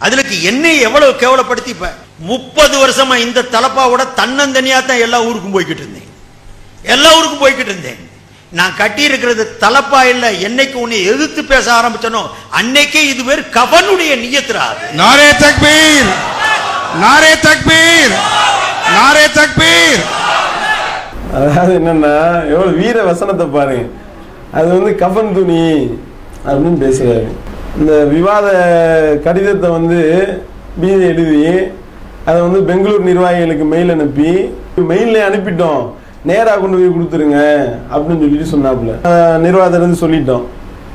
அதுலக்கு என்னை எவ்வளவு கேவலப்படுத்தி இப்ப முப்பது வருஷமா இந்த தலப்பாவோட தன்னந்தனியா தான் எல்லா ஊருக்கும் போய்கிட்டு இருந்தேன். எல்லா ஊருக்கும் போய்கிட்டு இருந்தேன். நான் கட்டி இருக்கிறது தலப்பா இல்ல என்னைக்கு உன்னை எதிர்த்து பேச ஆரம்பிச்சனோ அன்னைக்கே இது பேர் கவனுடைய நியத்திரா நாரே தக்பீர்! நாரே தக்பீர்! நாரே தக்பீர்! அதாவது என்னன்னா எவ்வளவு வீர வசனத்தை பாருங்க. அது வந்து கஃன் துணி அப்படின்னு பேசுறாரு. இந்த விவாத கடிதத்தை வந்து பிஜே எழுதி அதை வந்து பெங்களூர் நிர்வாகிகளுக்கு மெயில் அனுப்பி மெயிலில் அனுப்பிட்டோம். நேராக கொண்டு போய் கொடுத்துருங்க அப்படின்னு சொல்லிட்டு சொன்னாப்புல. அஹ் நிர்வாகத்துல இருந்து சொல்லிட்டோம்.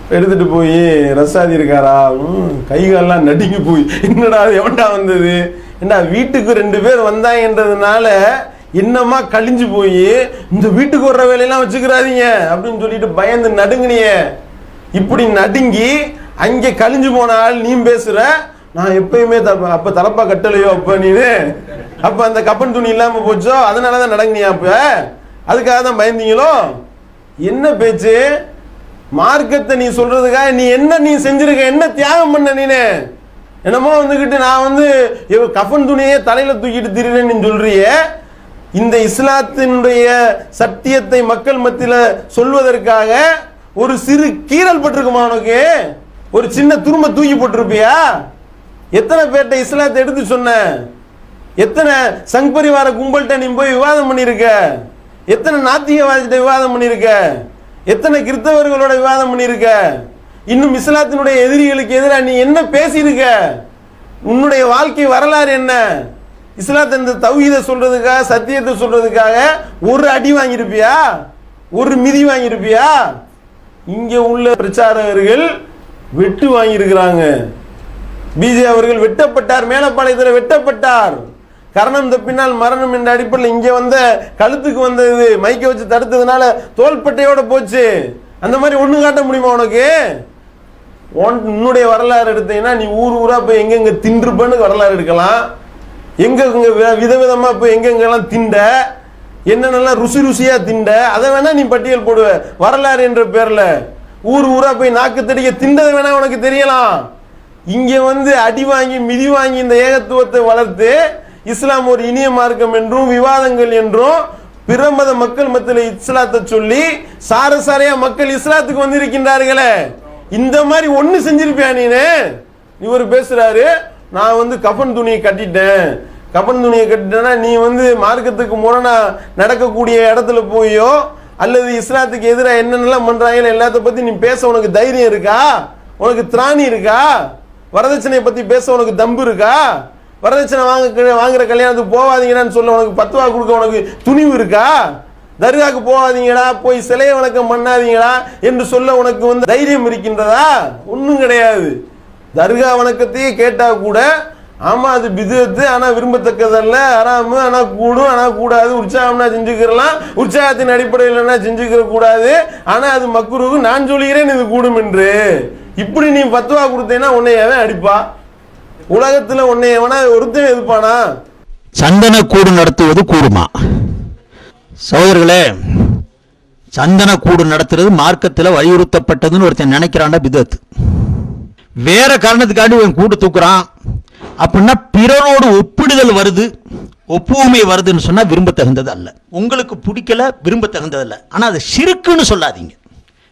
எடுத்துட்டு போய் ரசாதி இருக்காரா? ம், கை நடுங்கி போய் என்னடா அது எவன்டா வந்தது? ஏண்டா வீட்டுக்கு ரெண்டு பேர் வந்தாங்கன்றதுனால என்னமா கழிஞ்சு போய் இந்த வீட்டுக்கு வர்ற வேலையெல்லாம் வச்சுக்கிறாதீங்க அப்படின்னு சொல்லிட்டு பயந்து நடுங்கினிய. இப்படி நடுங்கி அங்கே கழிஞ்சு போன ஆள் நீ பேசுற? நான் எப்பயுமே தப்ப அப்ப தலப்பா கட்டலையோ அப்ப நீனு? அப்ப அந்த கப்பன் துணி இல்லாம போச்சோ? அதனாலதான் நடங்கினியா அப்ப? அதுக்காக தான் பயந்தீங்களோ? என்ன பேச்சு? மார்க்கத்தை நீ சொல்றதுக்காக நீ என்ன நீ செஞ்சிருக்க? என்ன தியாகம் பண்ண நீனு? என்னமோ வந்துக்கிட்டு நான் வந்து கஃபன் கஃன் துணியே தலையில தூக்கிட்டு திரிறேன்னு சொல்றியே? இந்த இஸ்லாத்தினுடைய சத்தியத்தை மக்கள் மத்தியில சொல்வதற்காக ஒரு சிறு கீறல் பட்டிருக்குமா உனக்கு? ஒரு சின்ன துரும்ப தூக்கி போட்டிருப்பியா? எத்தனை பேர்ட்ட இஸ்லாத்தை எடுத்து சொன்ன? எத்தனை சங் பரிவார கும்பல்கிட்ட நீ போய் விவாதம் பண்ணியிருக்க? எத்தனை நாத்திகவாதிகிட்ட விவாதம் பண்ணியிருக்க? எத்தனை கிறிஸ்தவர்களோட விவாதம் பண்ணியிருக்க? இன்னும் இஸ்லாத்தினுடைய எதிரிகளுக்கு எதிராக நீ என்ன பேசியிருக்க? உன்னுடைய வாழ்க்கை வரலாறு என்ன? இஸ்லாத்தை இந்த தௌஹீதை சொல்றதுக்காக சத்தியத்தை சொல்றதுக்காக ஒரு அடி வாங்கியிருப்பியா? ஒரு மிதி வாங்கியிருப்பியா? இங்கே உள்ள பிரச்சாரகர்கள் வெட்டு வாங்கியிருக்கிறாங்க. பிஜே அவர்கள் வெட்டப்பட்டார் மேலப்பாளையத்தில் வெட்டப்பட்டார். கரணம் தப்பினால் மரணம் என்ற அடிப்படையில் இங்கே வந்த கழுத்துக்கு வந்தது மைக்க வச்சு தடுத்ததுனால தோல்பட்டையோட போச்சு. அந்த மாதிரி ஒன்று காட்ட முடியுமா உனக்கு? உன் உன்னுடைய வரலாறு எடுத்தீங்கன்னா நீ ஊர் ஊரா போய் எங்கெங்க தின்றுப்பேன்னு வரலாறு எடுக்கலாம். எங்க இங்க விதவிதமா போய் எங்கெங்கெல்லாம் திண்ட என்னென்னலாம் ருசி ருசியா திண்ட அதை வேணா நீ பட்டியல் போடுவ. வரலாறு என்ற பேர்ல. ஊர் ஊரா போய் நாக்கு தடிக்க திண்டது வேணா உனக்கு தெரியலாம். இங்க வந்து அடி வாங்கி மிதி வாங்கி இந்த ஏகத்துவத்தை வளர்த்து இஸ்லாம் ஒரு இனிய மார்க்கம் என்றும் விவாதங்கள் என்றும் பிற மத மக்கள் மத்தியில் இஸ்லாத்தை சொல்லி சார சாரையா மக்கள் இஸ்லாத்துக்கு வந்திருக்கின்றார்களே. இந்த மாதிரி ஒண்ணு செஞ்சிருப்பியா நீனு? இவர் பேசுறாரு நான் வந்து கஃபன் துணியை கட்டிட்டேன். கஃபன் துணியை கட்டிட்டேன்னா நீ வந்து மார்க்கத்துக்கு முரணா நடக்கக்கூடிய இடத்துல போயோ அல்லது இஸ்லாத்துக்கு எதிராக என்னென்னலாம் பண்ணுறாங்கன்னு எல்லாத்த பற்றி நீ பேச உனக்கு தைரியம் இருக்கா? உனக்கு திராணி இருக்கா? வரதட்சணையை பற்றி பேச உனக்கு தம்பு இருக்கா? வரதட்சணை வாங்க வாங்குற கல்யாணத்துக்கு போகாதீங்கன்னு சொல்ல உனக்கு பத்துவா கொடுக்க உனக்கு துணிவு இருக்கா? தர்காக்கு போகாதீங்களா போய் சிலையை வணக்கம் பண்ணாதீங்களா என்று சொல்ல உனக்கு வந்து தைரியம் இருக்கின்றதா? ஒன்றும் கிடையாது. தர்கா வணக்கத்தையே கேட்டால் கூட ஆமா அது பிதுவத்து ஆனா விரும்பத்தக்கதல்ல. அறாமு ஆனா கூடும் ஆனா கூடாது. உற்சாகம்னா செஞ்சுக்கிறலாம். உற்சாகத்தின் அடிப்படையில்னா செஞ்சுக்கிற கூடாது ஆனா அது மக்குருவு நான் சொல்லுகிறேன் இது கூடும் என்று. இப்படி நீ பத்துவா கொடுத்தேன்னா உன்னை எவன் அடிப்பா? உலகத்துல உன்னை எவனா ஒருத்தன் எதிர்ப்பானா? சந்தன கூடு நடத்துவது கூடுமா? சகோதரர்களே சந்தன கூடு நடத்துறது மார்க்கத்தில் வலியுறுத்தப்பட்டதுன்னு ஒருத்தன் நினைக்கிறான்டா பிதத்து வேற காரணத்துக்காண்டி இவன் கூட்டு தூக்குறான். அப்படின்னா பிறரோடு ஒப்பிடுதல் வருது ஒப்புமை வருதுன்னு சொன்னால் விரும்ப தகுந்தது அல்ல. உங்களுக்கு பிடிக்கல விரும்பத்தகுந்தது அல்ல. ஆனால் அது சிறுக்குன்னு சொல்லாதீங்க.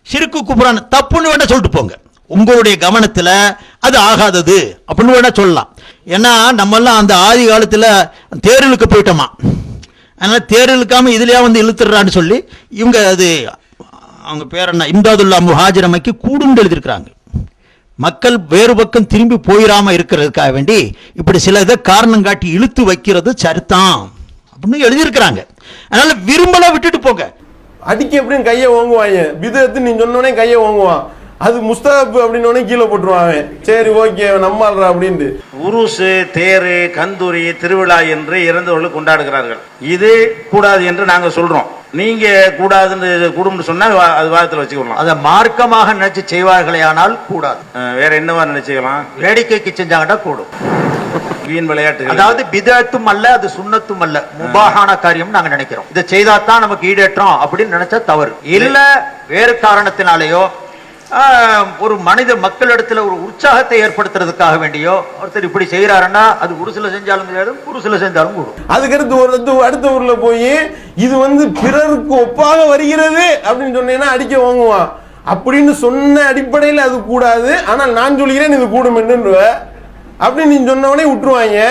சிறுக்கு குப்புறான் தப்புன்னு வேணால் சொல்லிட்டு போங்க. உங்களுடைய கவனத்தில் அது ஆகாதது அப்படின்னு வேணால் சொல்லலாம். ஏன்னா நம்மெல்லாம் அந்த ஆதி காலத்தில் தேர்தலுக்கு போயிட்டோமா? அதனால் தேர் இழுக்காம வந்து இழுத்துடுறான்னு சொல்லி இவங்க அது அவங்க பேர் என்ன? இம்தாதுல்லா முஹாஜிரமைக்கு கூடுன்னு எழுதியிருக்கிறாங்க. மக்கள் வேறு பக்கம் திரும்பி போயிடாம இருக்கிறதுக்காக வேண்டி இப்படி சில இதை காரணம் காட்டி இழுத்து வைக்கிறது சரித்தான் அப்படின்னு எழுதியிருக்கிறாங்க. அதனால விரும்பலாம் விட்டுட்டு போங்க. அடிக்க எப்படின்னு கையை ஓங்குவாங்க. விதத்து நீ சொன்னோடனே கையை ஓங்குவான். அது முஸ்தகப்பு அப்படின்னு கீழே போட்டுருவான் அவன். சரி ஓகே நம்மாள்றா அப்படின்ட்டு. உருசு தேரு கந்தூரி திருவிழா என்று இறந்தவர்கள் கொண்டாடுகிறார்கள். இது கூடாது என்று நாங்க சொல்றோம். நீங்க கூடாதுன்னு கூடும்னு சொன்னா அது வாதத்துல வச்சுக்கலாம் அதை மார்க்கமாக நினைச்சு செய்வார்களே ஆனால் கூடாது. வேற என்னவா நினைச்சுக்கலாம்? வேடிக்கைக்கு செஞ்சாங்கன்னா கூடும். வீண் விளையாட்டு அதாவது பிதத்தும் அல்ல அது சுண்ணத்தும் அல்ல. முபாகான காரியம் நாங்க நினைக்கிறோம். இதை செய்தா தான் நமக்கு ஈடேற்றம் அப்படின்னு நினைச்சா தவறு. இல்ல. வேறு காரணத்தினாலேயோ ஒரு மனித மக்களிடத்துல ஒரு உற்சாகத்தை ஏற்படுத்துறதுக்காக வேண்டியோ ஒருத்தர் இப்படி செய்யறாருன்னா அது ஒரு சில செஞ்சாலும் கிடையாது ஒரு சில செஞ்சாலும் கூடும். அதுக்கடுத்து ஒரு அடுத்து அடுத்த ஊர்ல போய் இது வந்து பிறருக்கு ஒப்பாக வருகிறது அப்படின்னு சொன்னீங்கன்னா அடிக்க வாங்குவான். அப்படின்னு சொன்ன அடிப்படையில் அது கூடாது. ஆனால் நான் சொல்கிறேன் இது கூடும் என்று அப்படின்னு நீ சொன்னவனே விட்டுருவாங்க.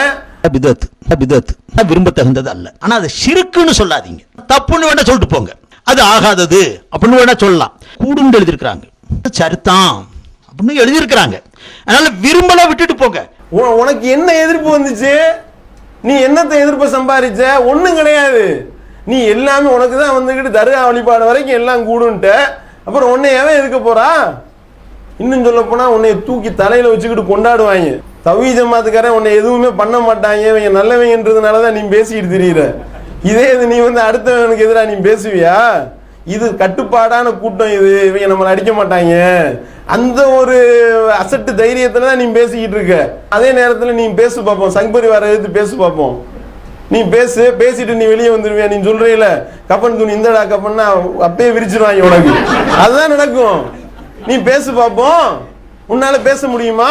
பிதத் பிதத் விரும்ப தகுந்தது அல்ல. ஆனா அது சிறுக்குன்னு சொல்லாதீங்க. தப்புன்னு வேணா சொல்லிட்டு போங்க. அது ஆகாதது. அப்படின்னு வேணா சொல்லலாம். கூடுன்னு எழுதியிருக்கிறாங்க. சரித்தான் அப்படின்னு எழுதியிருக்கிறாங்க. அதனால விரும்பலாம் விட்டுட்டு போங்க. உனக்கு என்ன எதிர்ப்பு வந்துச்சு? நீ என்னத்தை எதிர்ப்பு சம்பாதிச்ச ஒன்றும் கிடையாது. நீ எல்லாமே உனக்கு தான் வந்துக்கிட்டு தருகா வழிபாடு வரைக்கும் எல்லாம் கூடுன்ட்ட. அப்புறம் உன்னை ஏன் எதுக்க போறா? இன்னும் சொல்ல போனா உன்னை தூக்கி தலையில வச்சுக்கிட்டு கொண்டாடுவாங்க. தவி ஜமாத்துக்காரன் உன்னை எதுவுமே பண்ண மாட்டாங்க. இவங்க நல்லவங்கன்றதுனால தான் நீ பேசிக்கிட்டு தெரியுற. இதே இது நீ வந்து அடுத்தவனுக்கு எதிராக நீ பேசுவியா? இது கட்டுப்பாடான கூட்டம் இது. இவங்க நம்மளை அடிக்க மாட்டாங்க. அந்த ஒரு அசட்டு தைரியத்துல தான் நீ பேசிக்கிட்டு இருக்க. அதே நேரத்தில் நீ பேசு பார்ப்போம் சங்பரிவார எதிர்த்து பேசு பார்ப்போம் நீ பேசு பேசிட்டு நீ வெளியே வந்துடுவியா நீ சொல்றீல கப்பன் துணி இந்தடா கப்பன்னா அப்பயே விரிச்சிருவாங்க உனக்கு. அதுதான் நடக்கும். நீ பேசு பார்ப்போம் உன்னால பேச முடியுமா?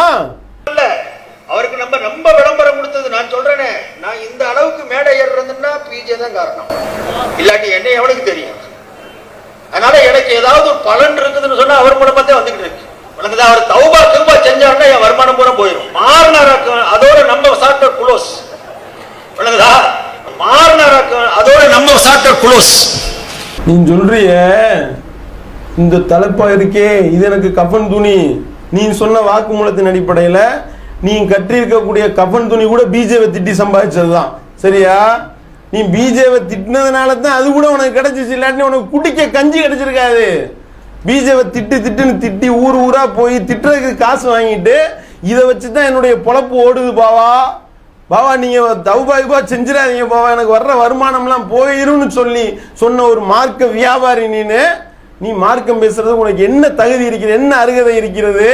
அவருக்கு நம்ம ரொம்ப விளம்பரம் கொடுத்தது நான் சொல்றேனே. நான் இந்த அளவுக்கு மேடை ஏறுறதுன்னா பிஜே தான் காரணம். இல்லாட்டி என்ன எவனுக்கு தெரியும்? அதனால எனக்கு ஏதாவது ஒரு பலன் இருக்குதுன்னு சொன்னா அவர் மூலமா தான் வந்துகிட்டு இருக்கு. உனக்கு அவர் தௌபா திரும்ப செஞ்சாருன்னா என் வருமானம் பூரா போயிடும் மாறினாராக்கு அதோட நம்ம சாப்பிட்ட குளோஸ் விளங்குதா மாறினாராக்கு அதோட நம்ம சாப்பிட்ட குளோஸ் நீ சொல்றிய இந்த தலைப்பா இருக்கே இது எனக்கு கஃபன் துணி. நீ சொன்ன வாக்குமூலத்தின் அடிப்படையில நீ கற்றிருக்கக்கூடிய கஃபன் துணி கூட பிஜேவை திட்டி சம்பாதிச்சதுதான். சரியா? நீ பிஜேவை திட்டினதுனால தான் அது கூட உனக்கு கிடைச்சிச்சு இல்லாட்டி உனக்கு குடிக்க கஞ்சி கிடைச்சிருக்காது. பிஜேவை திட்டு திட்டுன்னு திட்டி ஊர் ஊரா போய் திட்டுறதுக்கு காசு வாங்கிட்டு இதை வச்சு தான் என்னுடைய பொழப்பு ஓடுது பாவா. பாவா நீங்கள் தவுபாய்பா செஞ்சிடாதீங்க பாவா. எனக்கு வர்ற வருமானம்லாம் போயிரும்னு சொல்லி சொன்ன ஒரு மார்க்க வியாபாரி நீனு. நீ மார்க்கம் பேசுறது உனக்கு என்ன தகுதி இருக்கிறது என்ன அருகதை இருக்கிறது?